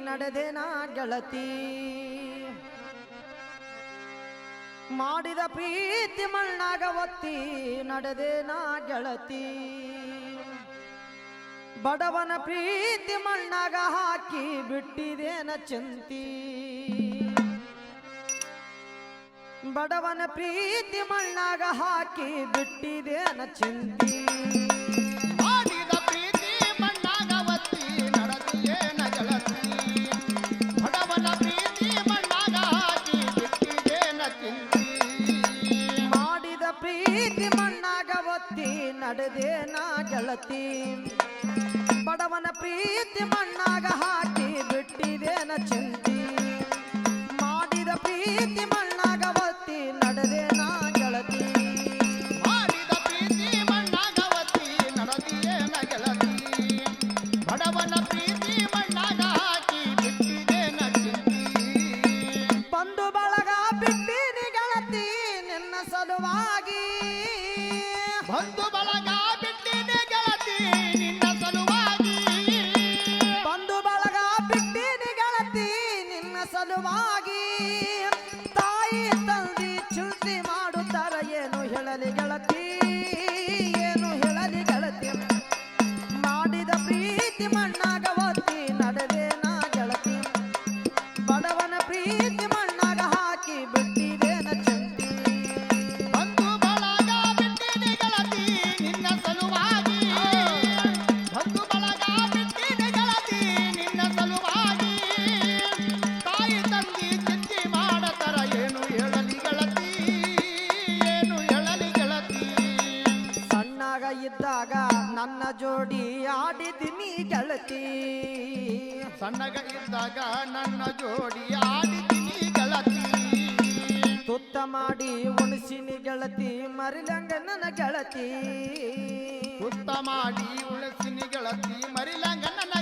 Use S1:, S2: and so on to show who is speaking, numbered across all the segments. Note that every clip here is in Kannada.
S1: ನಡೆದೇನ ಗೆಳತಿ. ಮಾಡಿದ ಪ್ರೀತಿ ಮಣ್ಣಾಗ ಒತ್ತಿ ನಾ ಗೆಳತಿ. ಬಡವನ ಪ್ರೀತಿ ಮಣ್ಣಾಗ ಹಾಕಿ ಬಿಟ್ಟಿದೇನ ಚಿಂತಿ. ಬಡವನ ಪ್ರೀತಿ ಮಣ್ಣಾಗ ಹಾಕಿ ಬಿಟ್ಟಿದೇನ ಚಿಂತಿ. ನಡೆದೇನ ಗೆಳತಿ. ಬಡವನ ಪ್ರೀತಿ ಮಣ್ಣಾಗ ಹಾಕಿ ಬಿಟ್ಟಿದೇನ ಚಿಂತಿ. ಮಾಡಿದ ಪ್ರೀತಿ ಮಣ್ಣಾಗ ಒತ್ತಿ ನಡೆದೇನ ಗೆಳತಿ.
S2: ಮಾಡಿದ ಪ್ರೀತಿ ಮಣ್ಣಾಗ ಒತ್ತಿ ನಡೆದಿಯೇನ ಗೆಳತಿ. ಬಡವನ ಪ್ರೀತಿ
S1: ಪ್ರೀತಿ ಗೆಳತಿ ಸಣ್ಣಗ ಇದ್ದಾಗ ನನ್ನ ಜೋಡಿ ಆಡಿದಿನಿ ಗೆಳತಿ ತುತ್ತ ಮಾಡಿ ಉಣಸಿನಿ ಗೆಳತಿ, ಮರಿಲಂಗ ನನ್ನ ಗೆಳತಿ.
S2: ತುತ್ತ ಮಾಡಿ ಉಣಸಿನಿ ಗೆಳತಿ, ಮರಿಲಂಗ ನನ್ನ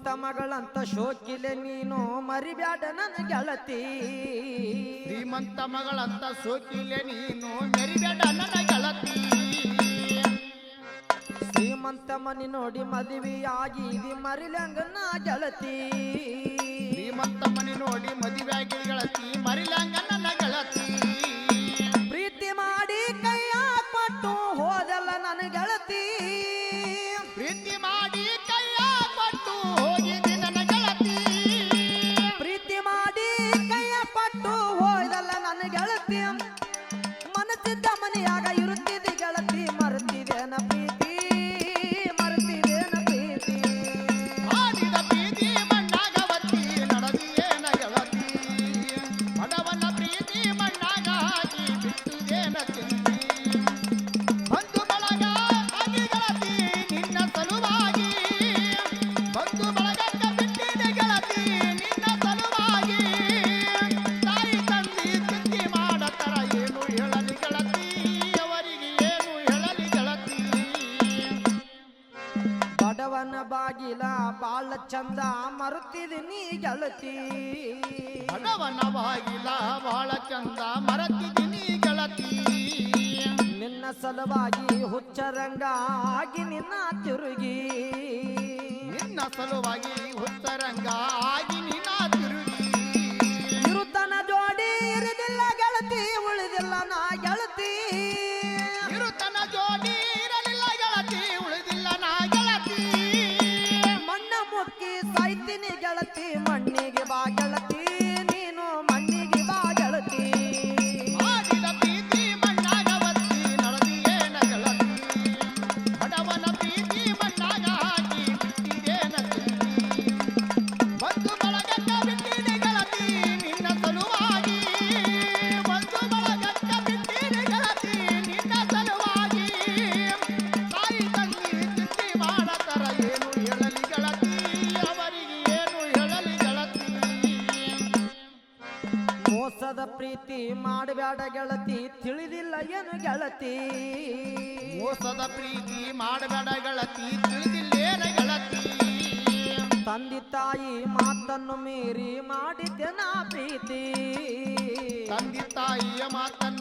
S1: ಶ್ರೀಮಂತ ಮಗಳಂತ ಶೋಕಿಲೆ ನೀನು ಮರಿಬ್ಯಾಡ ನನ್ನ ಗೆಳತಿ.
S2: ಶ್ರೀಮಂತ ಮಗಳಂತ ಸೋಕಿಲೆ ನೀನು ಮರಿಬ್ಯಾಡ ನನ್ನ ಗೆಳತಿ.
S1: ಶ್ರೀಮಂತ ಮನಿ ನೋಡಿ ಮದುವೆ ಮರಿಲಂಗ ನಾ ಗೆಳತಿ.
S2: ಶ್ರೀಮಂತ ಮನಿ ನೋಡಿ ಮದುವೆಯಾಗಿ ಗೆಳತಿ ಮರಿಲಂಗ
S1: ಬಾಳ ಚಂದ ನೀ ಗೆಳತಿ.
S2: ಭಗವನ ಬಾಗಿಲ ಬಾಳ ಚಂದ ನೀ ಗೆಳತಿ.
S1: ನಿನ್ನ ಸಲುವಾಗಿ ಹುಚ್ಚರಂಗ ಆಗಿ ನಿನ್ನ ತಿರುಗಿ.
S2: ನಿನ್ನ ಸಲುವಾಗಿ ಹುಚ್ಚರಂಗ ಆಗಿ ನಿನ್ನ
S1: ಗೆಳತಿ ಮಣ್ಣಿಗೆ ಬಾ ಗೆಳತಿ ಮೋಸದ ಪ್ರೀತಿ ಮಾಡಬೇಡ ಗೆಳತಿ ತಿಳಿದಿಲ್ಲ ಏನು ಗೆಳತಿ?
S2: ಮೋಸದ ಪ್ರೀತಿ ಮಾಡಬೇಡ ಗೆಳತಿ ತಿಳಿದಿಲ್ಲ ಏನು ಗೆಳತಿ?
S1: ತಂದೆ ತಾಯಿ ಮಾತನ್ನು ಮೀರಿ ಮಾಡಿದ್ದೆ ನಾ ಪ್ರೀತಿ.
S2: ತಂದೆ ತಾಯಿಯ ಮಾತನ್ನು